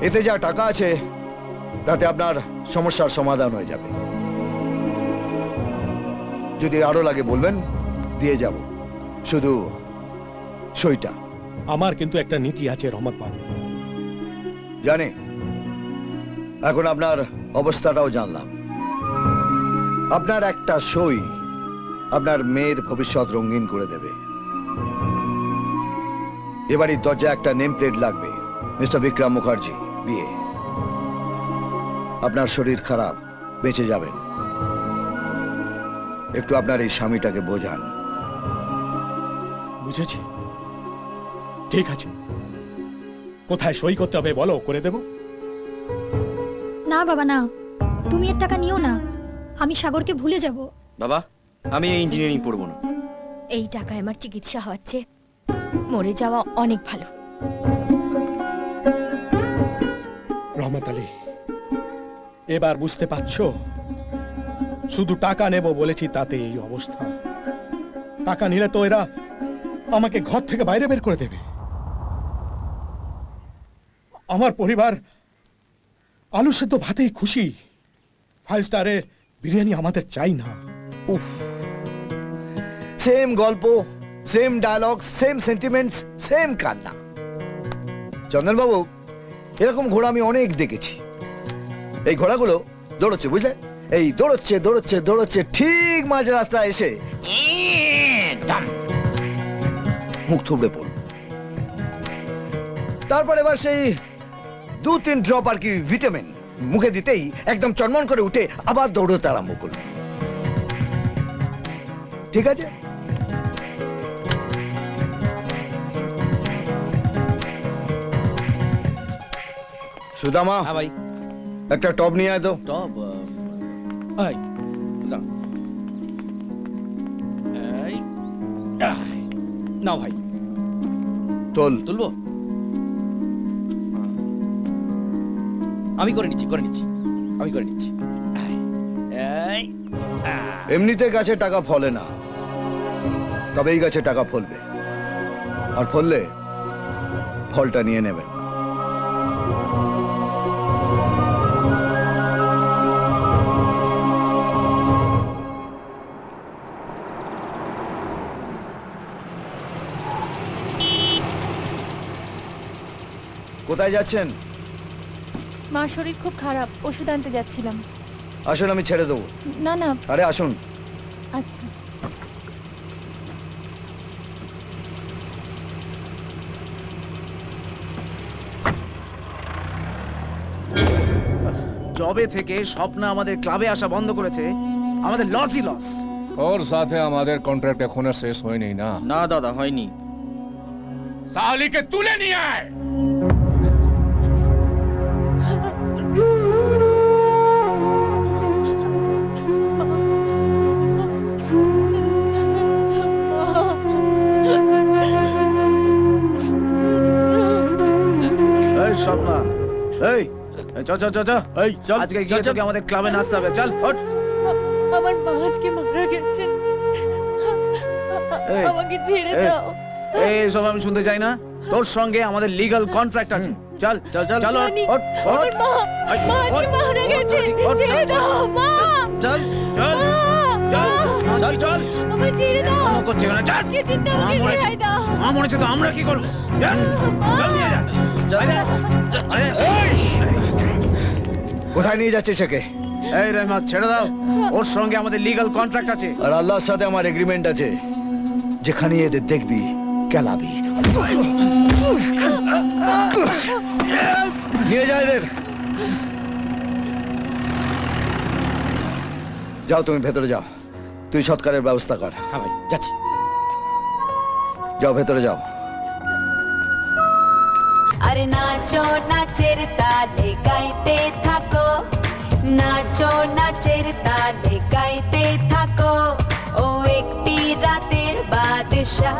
এতে যা টাকা আছে তাতে আপনার সমস্যার সমাধান হয়ে যাবে। যদি আরও লাগে বলবেন দিয়ে যাব। শুধু সইটা। আমার কিন্তু একটা নীতি আছে রহমত বাবু জানি। এখন আপনার অবস্থাটাও জানলাম। আপনার একটা সই আপনার মেয়ের ভবিষ্যৎ রঙিন করে দেবে। এবারই দরজা একটা নেম প্লেট লাগবে মিস্টার বিক্রম মুখার্জি। বিয়ে। আপনার শরীর খারাপ বেঁচে যাবেন। একটু আপনার এই স্বামীটাকে বোঝান। বুঝেছি। ঠিক আছে। কোথায় সই করতে হবে বলো করে দেব। না বাবা না। তুমি এর টাকা নিও না। আমি সাগরকে ভুলে যাব। বাবা আমি এই ইঞ্জিনিয়ারিং পড়ব না। এই টাকায় আমার চিকিৎসা হচ্ছে। মরে যাওয়া অনেক ভালো। রহমত এবার বুঝতে পারছ? শুধু টাকা নেব বলেছি তাতে এই অবস্থা। টাকা নিলে তো এরা আমাকে ঘর থেকে বাইরে বের করে দেবে। আমার পরিবার আলু সেদ্ধ ভাতেই খুশি। ফাইভ স্টারের বিরিয়ানি আমাদের চাই না। সেম গল্প same dialogue same sentiments same কান্না। চন্দনবাবু এরকম ঘোড়া আমি অনেক দেখেছি। এই ঘোড়াগুলো দৌড়চ্ছে, বুঝলে? এই দৌড়চ্ছে দৌড়চ্ছে দৌড়চ্ছে, ঠিক মাঝ রাস্তায় এসে মুখ থুবড়ে পড়ল। তারপর এবার সেই দু তিন ড্রপ আর কি ভিটামিন মুখে দিতেই একদম চনমন করে উঠে আবার দৌড়তে আরম্ভ করল। ঠিক আছে? সুদামা হ্যাঁ ভাই। একটা টপ নিয়ে আয় তো। দাঁড়াও। এই, নাও ভাই। তোল। তুলবো? আমি করে নিচ্ছি করে নিচ্ছি। আমি করে নিচ্ছি। এমনিতে গাছে টাকা ফলে না। তবে এই গাছে টাকা ফলবে। আর ফললে ফলটা নিয়ে নেবেন কোথায় যাচ্ছেন? মা শরীর খুব খারাপ। ওষুধ আনতে যাচ্ছিলাম। আসুন আমি ছেড়ে দেবো। না না। আরে আসুন। আচ্ছা। জবে থেকে স্বপ্ন আমাদের ক্লাবে আসা বন্ধ করেছে আমাদের লসই লস ওর সাথে আমাদের কন্ট্রাক্ট এখনও শেষ হয়নি না? না দাদা হয়নি। সালিকে তুলে নিয়ে আয়! এই এই, চ চ চ চ এই চল আজকে গিয়ে তোকে আমাদের ক্লাবে নাচতে হবে চল ওঠ। আমার মা আজকে মারা গেছেন। আমাকে ছেড়ে দাও। এই সব আমি শুনতে চাই না। তোর সঙ্গে আমাদের লিগ্যাল কন্ট্রাক্ট আছে। চল চল চল চল ওঠ, মা আজকে মারা গেছে ছেড়ে চল, দাও মা। চল চল চল চল চল। ছেড়ে দাও। করছে চল। আজকে দিনটা মা আমাকে রেহাই দাও। মা মরেছে তো আমরা কি করব? চল, চল নিয়ে যা। আরে, আরে, এই, কোথায় নিয়ে যাচ্ছে সেকে এই রহমত ছেড়ে দাও। ওর সঙ্গে আমাদের লিগ্যাল কন্ট্রাক্ট আছে। আর আল্লাহর সাথে আমার এগ্রিমেন্ট আছে। যেখানে এদের দেখবি কেলাবি। নিয়ে যা এদের। যাও তুমি ভেতরে যাও। তুই সৎকারের ব্যবস্থা কর। হ্যাঁ ভাই যাচ্ছি। যাও ভেতরে যাও। আরে নাচো নাচের তালে গাইতে থাকো। নাচো নাচের তালে গাইতে থাকো। ও একটি রাতের বাদশা